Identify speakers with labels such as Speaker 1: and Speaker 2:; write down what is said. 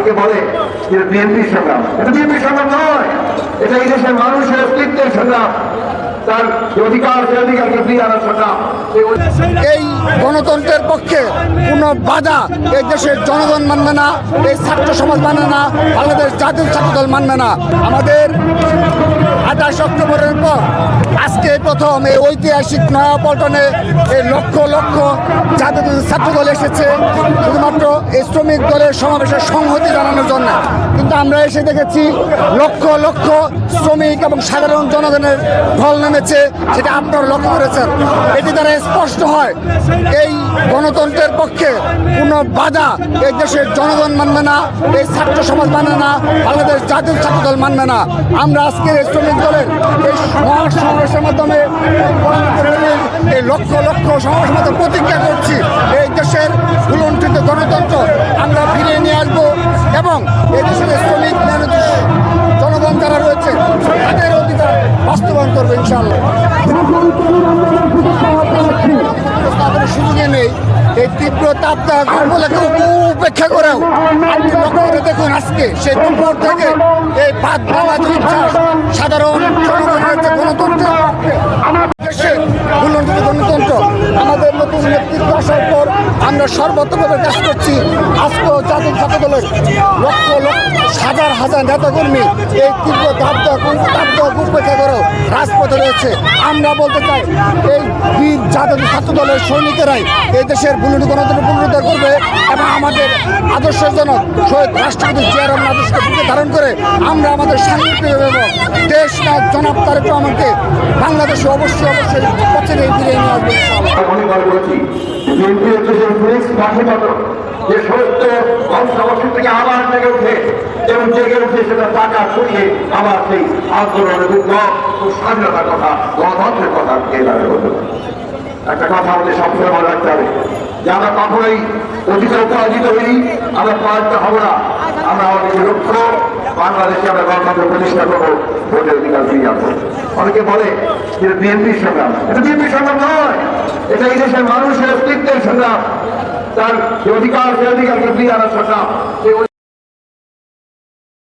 Speaker 1: অনেকে বলে যে বিএনপির সংগ্রাম। এটা বিএনপির সংগ্রাম নয়, এটা এই দেশের মানুষের অস্তিত্বের সংগ্রাম।
Speaker 2: এই গণতন্ত্রের পক্ষে কোনো বাধা এই দেশের জনগণ মানবে না, এই ছাত্র সমাজ মানবে না, বাংলাদেশ জাতীয় ছাত্র দল মানবে না। আমাদের আঠাশ অক্টোবরের পর আজকে প্রথম এই ঐতিহাসিক নয়াপল্টনে এই লক্ষ লক্ষ জাতীয় ছাত্র দল এসেছে, শুধুমাত্র এই শ্রমিক দলের সমাবেশের সংহতি জানানোর জন্য। কিন্তু আমরা এসে দেখেছি লক্ষ লক্ষ শ্রমিক এবং সাধারণ জনগণের ঢল নেমেছে, সেটা আপনারা লক্ষ্য করেছেন। এটি দ্বারা স্পষ্ট হয়, এই গণতন্ত্রের পক্ষে কোনো বাধা এই দেশের জনগণ মানবে না, এই ছাত্র সমাজ মানবে না, বাংলাদেশ জাতীয় ছাত্র দল মানবে না। আমরা আজকের এই শ্রমিক দলের এই মহা সমাবেশের মাধ্যমে এই লক্ষ লক্ষ সমাজ মাধ্যমে প্রতিজ্ঞা করছি, এই দেশের ভুলণ্ঠিত গণতন্ত্র আমরা ফিরিয়ে নিয়ে আসব এবং এই দেশের শ্রমিক মেহনত জনগণ যারা রয়েছে, তাদের অধিকার বাস্তবায়ন করবে ইনশাআল্লাহ। সুযোগে নেই। এই তীব্র তাপদাহ উপেক্ষা করেও আপনি লক্ষ্য করে দেখুন আজকে সেই দুপুর থেকে এই বাদ বাংলাদেশ ইতিহাস সাধারণ জনগণের যে গণতন্ত্র দেশে উন্নতিত গণতন্ত্র আমাদের নেতৃত্ব আসার পর আমরা সর্বত্রভাবে কাজ করছি, আজকেও জাতীয় ছাত্র দলের লক্ষ লক্ষ, হাজার হাজার নেতাকর্মী এই তীব্র তাপদাহ তাপদাহ উপেক্ষা করেও রাজপথে রয়েছে। আমরা বলতে চাই, এই বীর জাতীয় ছাত্র দলের সৈনিকেরাই এই দেশের বুলুনি গণতন্ত্র পুনরুদ্ধার করবে এবং আমাদের আদর্শজনক শহীদ রাষ্ট্রপতি জিয়া রহমান আদর্শকে বুকে ধারণ করে আমরা আমাদের শান্তিপ্রিয় এবং দেশ জনাব তারেক রহমানকে বাংলাদেশে অবশ্যই অবশ্যই পথে ফিরিয়ে নিয়ে আসবে।
Speaker 1: মনে করেছি। যে ধ্বংসাবশেষ থেকে আবার জেগে উঠে এবং জেগে উঠে সেটা টাকা ছড়িয়ে আবার সেই আন্দোলনের ও স্বাধীনতার কথা গণতন্ত্রের কথা দাঁড়িয়ে একটা কথা আমাদের সবসময় মনে রাখতে হবে যে আমরা কখনোই অতীতে পরাজিত হইনি, আমরা পরাজিত হব না। আমরা আমাদের লক্ষ্য বাংলাদেশে আমরা গণতন্ত্র প্রতিষ্ঠা করব, ভোটের অধিকার ফিরিয়ে আনব। অনেকে বলে যে বিএনপির সংগ্রাম। এটা বিএনপির সংগ্রাম নয়। এটা এই দেশের মানুষের অস্তিত্বের সংগ্রাম। তার অধিকার, সে অধিকারকে ফিরিয়ে আনার সংগ্রাম।